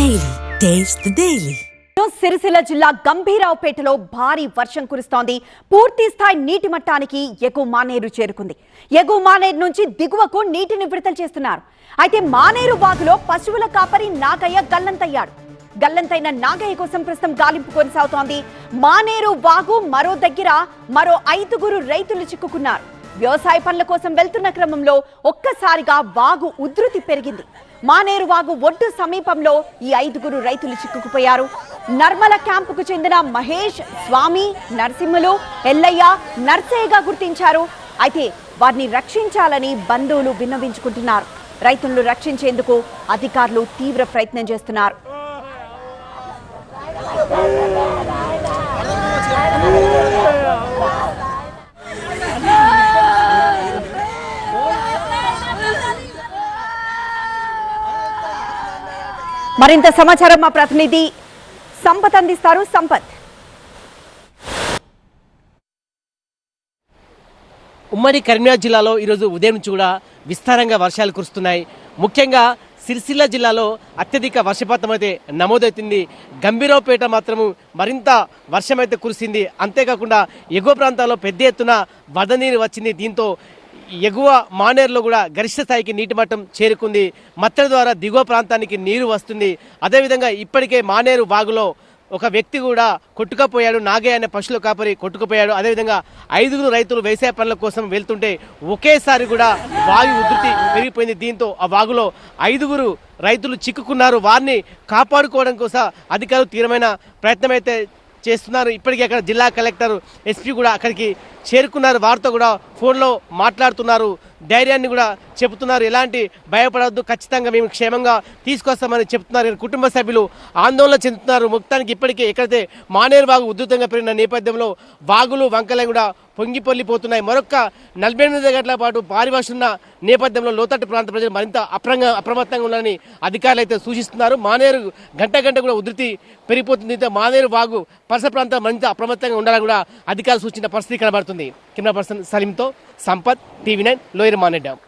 Daily taste daily Sircilla జిల్లా గంభీరావుపేటలో భారీ వర్షం కురుస్తోంది. పూర్తి స్థాయి నీటి మట్టానికి ఎగువ మానేరు చేరుకుంది. ఎగువ మానేరు నుంచి దిగువకు నీటిని విడుదల చేస్తున్నారు. అయితే మానేరు బాగులో పశువుల కాపరి నాగయ్య గల్లంతయ్యాడు. గల్లంతైన నాగయ్య కోసం ప్రస్తుతం గాలింపు కొనసాగుతోంది. మానేరు వాగు మరో దగ్గర మరో ఐదుగురు రైతులు చిక్కుకున్నారు. వ్యవసాయ పనుల కోసం వెళ్తున్న క్రమంలో ఒక్కసారిగా వాగు ఉధృతి పెరిగింది. మానేరు వాగు ఒడ్డు సమీపంలో ఈ ఐదుగురు రైతులు చిక్కుకుపోయారు. నర్మల క్యాంపుకు చెందిన మహేష్ స్వామి నరసింహులు ఎల్లయ్య నర్సయ్యగా గుర్తించారు. అయితే వారిని రక్షించాలని బంధువులు విన్నవించుకుంటున్నారు. రైతులను రక్షించేందుకు అధికారులు తీవ్ర ప్రయత్నం చేస్తున్నారు. మరింత సమాచారం మా ప్రతినిధి సంపత్ అందిస్తారు. సంపత్. ఉమ్మడి కరీంనగర్ జిల్లాలో ఈరోజు ఉదయం నుంచి కూడా విస్తారంగా వర్షాలు కురుస్తున్నాయి. ముఖ్యంగా సిరిసిల్ల జిల్లాలో అత్యధిక వర్షపాతం అయితే నమోదవుతుంది. గంభీరావుపేట మాత్రము మరింత వర్షం అయితే కురిసింది. అంతేకాకుండా ఎగువ ప్రాంతాల్లో పెద్ద ఎత్తున వరద నీరు వచ్చింది. దీంతో ఎగువ మానేరులో కూడా గరిష్ట స్థాయికి నీటి మట్టం చేరుకుంది. మత్తడి ద్వారా దిగువ ప్రాంతానికి నీరు వస్తుంది. అదేవిధంగా ఇప్పటికే మానేరు వాగులో ఒక వ్యక్తి కూడా కొట్టుకపోయాడు. నాగయ్య అనే పశువుల కాపరి కొట్టుకుపోయాడు. అదేవిధంగా ఐదుగురు రైతులు వ్యవసాయ పనుల కోసం వెళ్తుంటే ఒకేసారి కూడా వాయు ఉధృతి పెరిగిపోయింది. దీంతో ఆ వాగులో ఐదుగురు రైతులు చిక్కుకున్నారు. వారిని కాపాడుకోవడం కోసం అధికారులు తీవ్రమైన ప్రయత్నం అయితే చేస్తున్నారు. ఇప్పటికే అక్కడ జిల్లా కలెక్టర్ ఎస్పీ కూడా అక్కడికి చేరుకున్నారు. వారితో కూడా ఫోన్లో మాట్లాడుతున్నారు. ధైర్యాన్ని కూడా చెబుతున్నారు. ఎలాంటి భయపడవద్దు. ఖచ్చితంగా మేము క్షేమంగా తీసుకొస్తామని చెప్తున్నారు కుటుంబ సభ్యులు ఆందోళన చెందుతున్నారు. మొత్తానికి ఇప్పటికే ఎక్కడైతే మానేరు వాగు ఉధృతంగా పెరిగిన నేపథ్యంలో వాగులు వంకలే కూడా పొంగిపొల్లిపోతున్నాయి మరొక నలభై ఎనిమిది గంటల పాటు భారీ నేపథ్యంలో లోతట్టు ప్రాంత ప్రజలు మరింత అప్రంగా అప్రమత్తంగా ఉండాలని అధికారులు అయితే సూచిస్తున్నారు. మానేరు గంట గంట కూడా ఉధృతి పెరిగిపోతుంది. దీంతో మానేరు వాగు పరిసర ప్రాంతం మరింత అప్రమత్తంగా ఉండాలని కూడా అధికారులు సూచించిన పరిస్థితి కనబడుతుంది. కెమెరా పర్సన్ సలీంతో సంపత్ టీవీ నైన్ లోయ Dam.